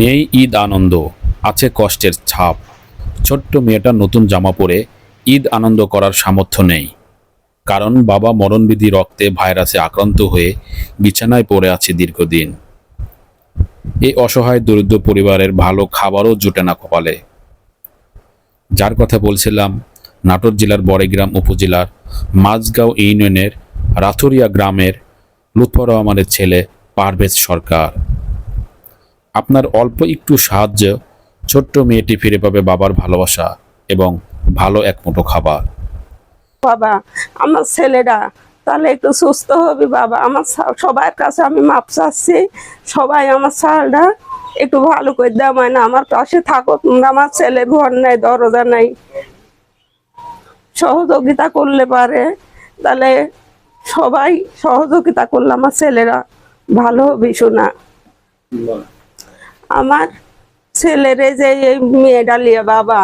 নেই ঈদ আনন্দ, আছে কষ্টের ছাপ। ছোট্ট মেয়েটা নতুন জামা পরে ঈদ আনন্দ করার সামর্থ্য নেই। কারণ বাবা মরণবিধি রক্তে ভাইরাসে আক্রান্ত হয়ে বিছানায় পড়ে আছে দীর্ঘদিন। এই অসহায় দরিদ্র পরিবারের ভালো খাবারও জুটে না কপালে। যার কথা বলছিলাম নাটোর জেলার বড়গ্রাম উপজেলার মাঝগাঁও ইউনিয়নের রাথুরিয়া গ্রামের লুৎফর রহমানের ছেলে পারভেজ সরকার। আপনার অল্প একটু সাহায্য ছোট্ট মেয়েটি ফিরে পাবে বাবার ভালোবাসা এবং ভালো এক মুঠো খাবার। বাবা, আমার ছেলেরা, তাহলে একটু সুস্থ হবে বাবা। আমার সবার কাছে আমি মাপ চাচ্ছি। সবাই আমার চালটা একটু ভালো করে দেওয়া হয় না আমার পাশে থাকো। আমার ছেলে ঘর নাই, দরজা নাই। সহযোগিতা করলে পারে। তাহলে সবাই সহযোগিতা করলে আমার ছেলেরা ভালো হবে শোনা আমার ছেলেরে যে এই মেয়েটা লিয়ে বাবা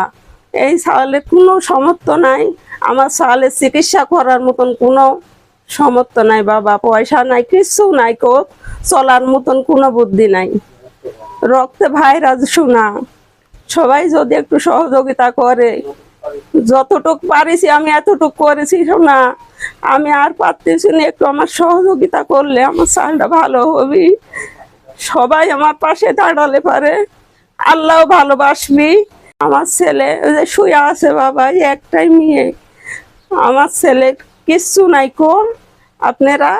এই সালের কোনো সমর্থ নাই। আমার সালের চিকিৎসা করার মতন কোনো সমর্থ নাই বাবা। পয়সা নাই কিচ্ছু নাই কো। চলার মতন কোনো বুদ্ধি নাই। রক্তে ভাইরাস শোনা সবাই যদি একটু সহযোগিতা করে। যতটুক পারিছি, আমি এতটুক করেছি না। আমি আর পারতেছি না, একটু আমার সহযোগিতা করলে আমার চালটা ভালো হবে। সবাই আমার পাশে দাঁড়ালে পারে। আল্লাহ ভালোবাসবি। আমার ছেলে যে শুয়ে আছে বাবা একটাই মেয়ে। আমার ছেলে কিচ্ছু নাই কো। আপনারা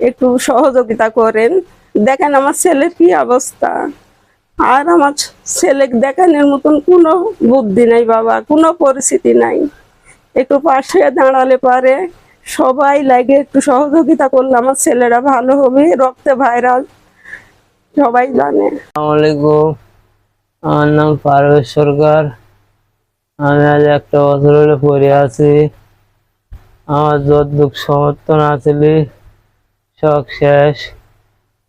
একটু সহযোগিতা করেন। দেখেন আমার ছেলের কি অবস্থা। আর আমার ছেলে দেখানোর মতন কোনো বুদ্ধি নাই বাবা, কোনো পরিস্থিতি নাই। একটু পাশে দাঁড়ালে পারে, সবাই লাগে একটু সহযোগিতা করলে আমার ছেলেরা ভালো হবে, রক্তে ভাইরাল, সবাই জানে। আমার নাম পারভেজ সরকার। আমি আজ একটা বছর হলে পড়ে আছি। আমার যদ্দুক সমর্থন আসলে সব শেষ।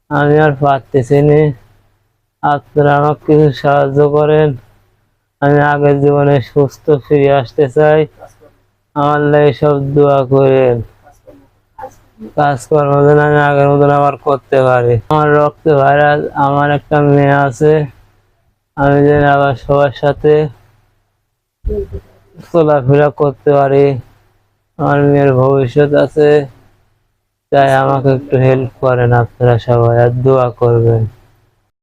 আমি আর পারতেছি না। আপনারা আমাকে কিছু সাহায্য করেন। আমি আগের জীবনে সুস্থ ফিরে আসতে চাই। আমার সব দোয়া করেন। কাজকর্ম যেন আমি আগের মতন আবার করতে পারি। আমার রক্ত ভাইরাস আমার একটা মেয়ে আছে। আমি যেন আবার সবার সাথে চলাফেরা করতে পারি। আমার মেয়ের ভবিষ্যৎ আছে। তাই আমাকে একটু হেল্প করেন আপনারা সবাই, আর দোয়া করবেন।